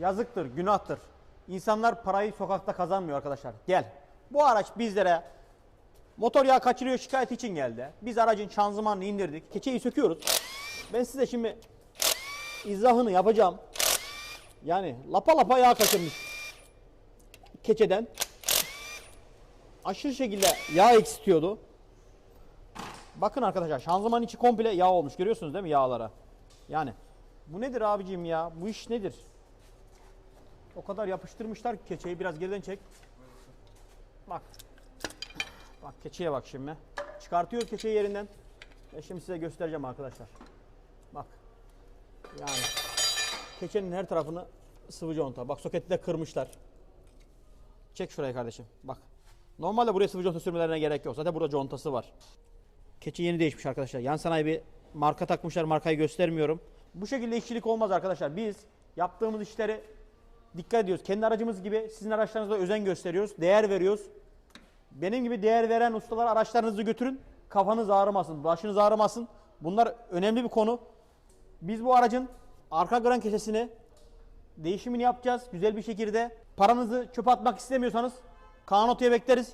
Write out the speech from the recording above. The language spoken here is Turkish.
Yazıktır, günahtır. İnsanlar parayı sokakta kazanmıyor arkadaşlar. Gel. Bu araç bizlere motor yağı kaçırıyor şikayet için geldi. Biz aracın şanzımanını indirdik. Keçeyi söküyoruz. Ben size şimdi izahını yapacağım. Yani lapa lapa yağ kaçırmış. Keçeden. Aşırı şekilde yağ eksiltiyordu. Bakın arkadaşlar şanzıman içi komple yağ olmuş. Görüyorsunuz değil mi yağlara? Yani bu nedir abicim ya? Bu iş nedir? O kadar yapıştırmışlar ki keçeyi biraz geriden çek. Bak. Bak keçeye bak şimdi. Çıkartıyor keçeyi yerinden. Ben şimdi size göstereceğim arkadaşlar. Bak. Yani keçenin her tarafını sıvı conta. Bak soketi de kırmışlar. Çek şuraya kardeşim. Bak. Normalde buraya sıvı conta sürmelerine gerek yok. Zaten burada contası var. Keçi yeni değişmiş arkadaşlar. Yan sanayi bir marka takmışlar. Markayı göstermiyorum. Bu şekilde işçilik olmaz arkadaşlar. Biz yaptığımız işleri dikkat ediyoruz. Kendi aracımız gibi sizin araçlarınıza özen gösteriyoruz. Değer veriyoruz. Benim gibi değer veren ustalar araçlarınızı götürün. Kafanız ağrımasın, başınız ağrımasın. Bunlar önemli bir konu. Biz bu aracın arka gran keçesini değişimini yapacağız güzel bir şekilde. Paranızı çöpe atmak istemiyorsanız Kaan Oto'ya bekleriz.